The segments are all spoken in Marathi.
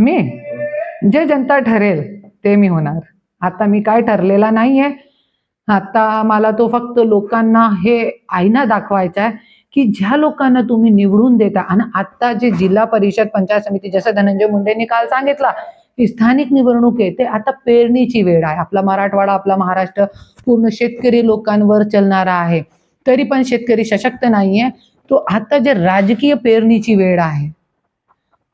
मी. जे जनता ठरेल ते मी होणार. आता मी काय ठरलेला नाहीये. आता मला तो फक्त लोकांना हे आईना दाखवायचं आहे की ज्या लोकांना तुम्ही निवडून देता आणि आता जे जिल्हा परिषद पंचायत समिती जसं धनंजय मुंडेंनी काल सांगितलं की स्थानिक निवडणूक आहे ते आता पेरणीची वेळ आहे. आपला मराठवाडा आपला महाराष्ट्र पूर्ण शेतकरी लोकांवर चलणारा आहे. तरी पण शेतकरी सशक्त नाहीये. तो आता जे राजकीय पेरणीची वेळ आहे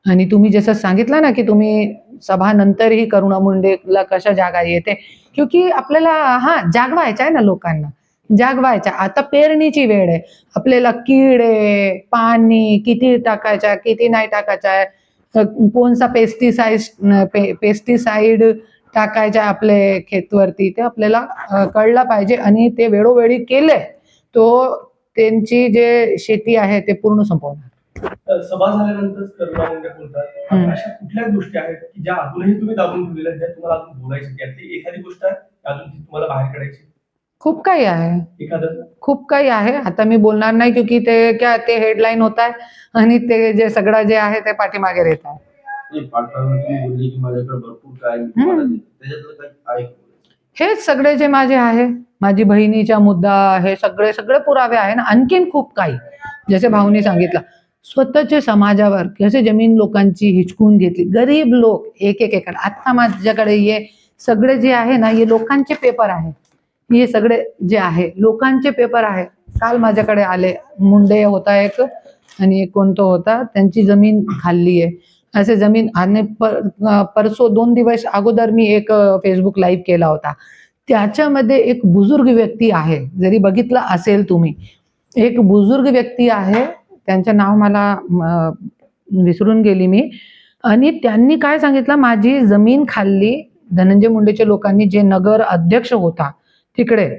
आणि तुम्ही जसं सांगितलं ना की तुम्ही सभानंतरही करुणा मुंडेला कशा जागा येते क्योंकि आपल्याला हा जागवायचं आहे ना लोकांना. जागवायचा आता पेरणीची वेळ आहे. आपल्याला किडे पाणी किती टाकायचं किती नाही टाकायचं आहे. कोणसा पेस्टिसाइड पेस्टिसाइड टाकायचं आहे आपले खेतवरती ते आपल्याला कळलं पाहिजे. आणि ते वेळोवेळी केले तो त्यांची जे शेती आहे ते पूर्ण संपवणार. सभा झाल्यानंतर करुणा मुंडे बोलतात. अशा कुठल्या गोष्टी आहेत की ज्या अजूनही तुम्ही दाबून ठेवलेल्या आहेत, ज्या तुम्हाला अजून बोलायची त्यातली एखादी गोष्ट आहे अजून ती तुम्हाला बाहेर काढायची? खूप काही आहे. एखादं? खूप काही आहे. आता मी बोलणार नाही क्योंकि ते क्या ते हेडलाईन होत आहे आणि ते जे सगळं जे आहे ते पाठीमागे राहत आहे? हेच सगळे जे माझे आहे माझी बहिणीचा मुद्दा हे सगळे सगळे पुरावे आहे ना आणखीन खूप काही. जसे भाऊनी सांगितलं स्वतःच्या समाजावर कसे जमीन लोकांची हिचकून घेतली. गरीब लोक एक एक एकर आत्ता माझ्याकडे हे सगळे जे आहे ना हे लोकांचे पेपर आहे. हे सगळे जे आहे लोकांचे पेपर आहे. काल माझ्याकडे आले. मुंडे होता एक आणि एक कोणतं होता त्यांची जमीन खाल्ली आहे. असे जमीन आणि पर परसो दोन दिवस अगोदर मी एक फेसबुक लाईव्ह केला होता. त्याच्यामध्ये एक बुजुर्ग व्यक्ती आहे. जरी बघितलं असेल तुम्ही. एक बुजुर्ग व्यक्ती आहे त्यांचं नाव मला विसरून गेली मी. आणि त्यांनी काय सांगितलं? माझी जमीन खाल्ली. धनंजय मुंडेच्या लोकांनी जे नगर अध्यक्ष होता तिकडे.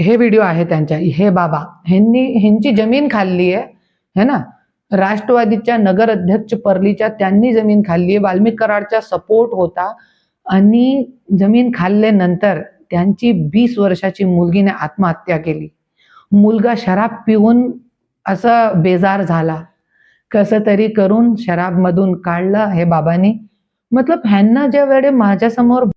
हे व्हिडिओ आहे त्यांच्या. हे बाबा ह्यांनी ह्यांची जमीन खाल्ली आहे. है ना? राष्ट्रवादीच्या नगर अध्यक्ष परलीच्या त्यांनी जमीन खाल्ली आहे. वाल्मिक कराडचा सपोर्ट होता. आणि जमीन खाल्ल्यानंतर त्यांची वीस वर्षाची मुलगीने आत्महत्या केली. मुलगा शराब पिऊन असं बेजार झाला. कसं तरी करून शराबमधून काढलं हे बाबांनी. मतलब ह्यांना ज्या वेळे माझ्यासमोर